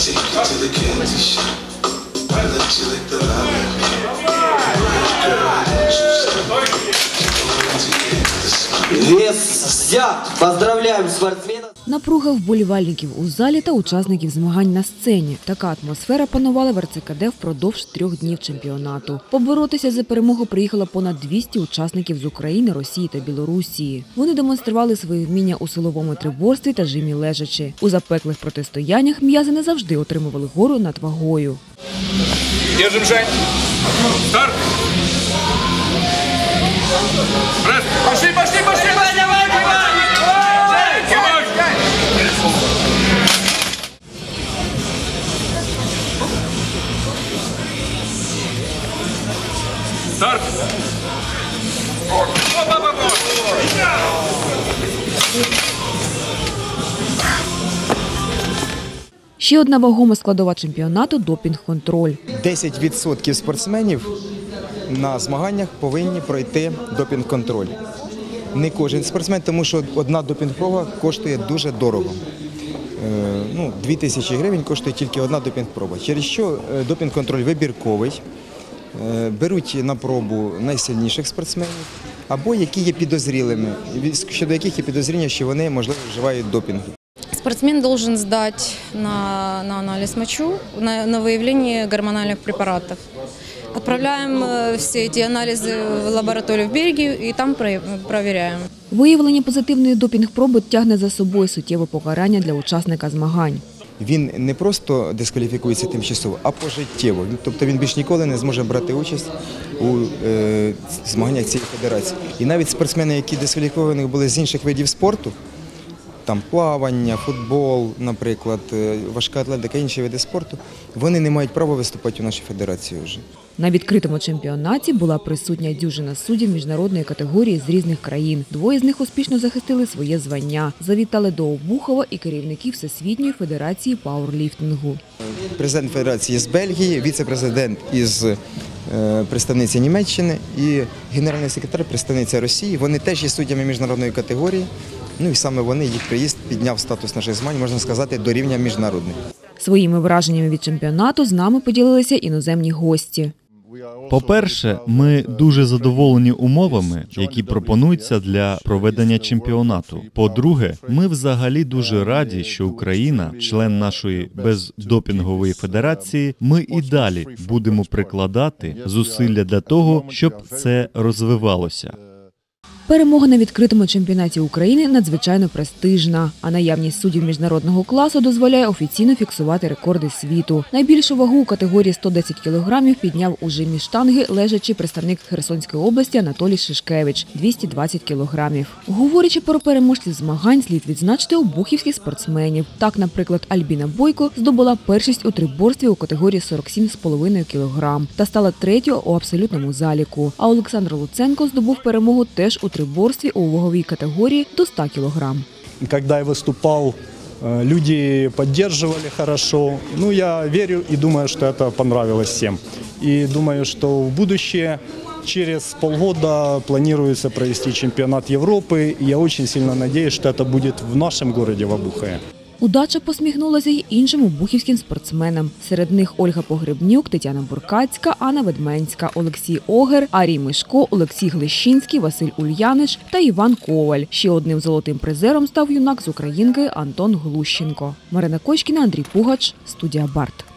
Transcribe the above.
take you to the candy shop. I let you lick the lollipop. Oh, Girl, Вес взят! Поздравляем спортсмена! Напруга вболівальників у залі та учасників змагань на сцені. Така атмосфера панувала в РЦКД впродовж трьох днів чемпіонату. Поборотися за перемогу приїхало понад 200 учасників з України, Росії та Білорусі. Вони демонстрували свої вміння у силовому триборстві та жимі лежачи. У запеклих протистояннях м'язи не завжди отримували гору над вагою. Держим, Жень. Старт. Ще одна вагома складова чемпіонату допінг-контроль. 10% спортсменів на змаганнях повинні пройти допінг-контроль. Не кожен спортсмен, тому що одна допінг-проба коштує дуже дорого. Е, Ну, 2 тисячі гривень коштує тільки одна допінг-проба. Через що е, допінг-контроль вибірковий. Е, Беруть на пробу найсильніших спортсменів або які є підозрілими, від- щодо яких є підозріння, що вони можливо вживають допінг. Спортсмен должен сдать на, на анализ мочу на, на выявление гормональных препаратов. Отправляем э, все эти анализы в лабораторию в Бельгию и там про- проверяем. Виявлення позитивної допінг-проби тягне за собою суттєве покарання для учасника змагань. він не просто дискваліфікується тимчасово, а пожиттєво. Тобто він більш ніколи не зможе брати участь у е, змаганнях цієї федерації. І навіть спортсмени, які дискваліфіковані були з інших видів спорту, там плавання, футбол, наприклад, е, важка атлетика, інші види спорту, вони не мають права виступати у нашій федерації вже. На відкритому чемпіонаті була присутня дюжина суддів міжнародної категорії з різних країн. Двоє з них успішно захистили своє звання. Завітали до Обухова і керівників Всесвітньої федерації пауерліфтингу. Президент федерації з Бельгії, віце-президент із е, представниці Німеччини і генеральний секретар представниця Росії. Вони теж є суддями міжнародної категорії. Ну і саме вони їх приїзд підняв статус наших змагань, можна сказати, до рівня міжнародних. Своїми враженнями від чемпіонату з нами поділилися іноземні гості. По-перше, ми дуже задоволені умовами, які пропонуються для проведення чемпіонату. По-друге, ми взагалі дуже раді, що Україна, член нашої бездопінгової федерації, ми і далі будемо прикладати зусилля для того, щоб це розвивалося. Перемога на відкритому чемпіонаті України надзвичайно престижна, а наявність суддів міжнародного класу дозволяє офіційно фіксувати рекорди світу. Найбільшу вагу у категорії 110 кілограмів підняв у жимі штанги лежачий представник Херсонської області Анатолій Шишкевич – 220 кілограмів. Говорячи про переможців змагань, слід відзначити обухівських спортсменів. Так, наприклад, Альбіна Бойко здобула першість у триборстві у категорії 47,5 кілограм та стала третьою у абсолютному заліку. А Олександр Луценко здобув перемогу теж у триборстві у ваговій категорії до 100 кілограм. Когда я выступал, э, люди поддерживали хорошо. Ну, я верю и думаю, что это понравилось всем. И думаю, что в будущее, через полгода планируется провести чемпионат Европы. И я очень сильно надеюсь, что это будет в нашем городе, в Обухове. Удача посміхнулася й іншим обухівським спортсменам. Серед них Ольга Погребнюк, Тетяна Буркацька, Анна Ведменська, Олексій Огер, Арій Мишко, Олексій Глищинський, Василь Ульянич та Іван Коваль. Ще одним золотим призером став юнак з Українки Антон Глущенко. Марина Кочкіна, Андрій Пугач, студія Барт.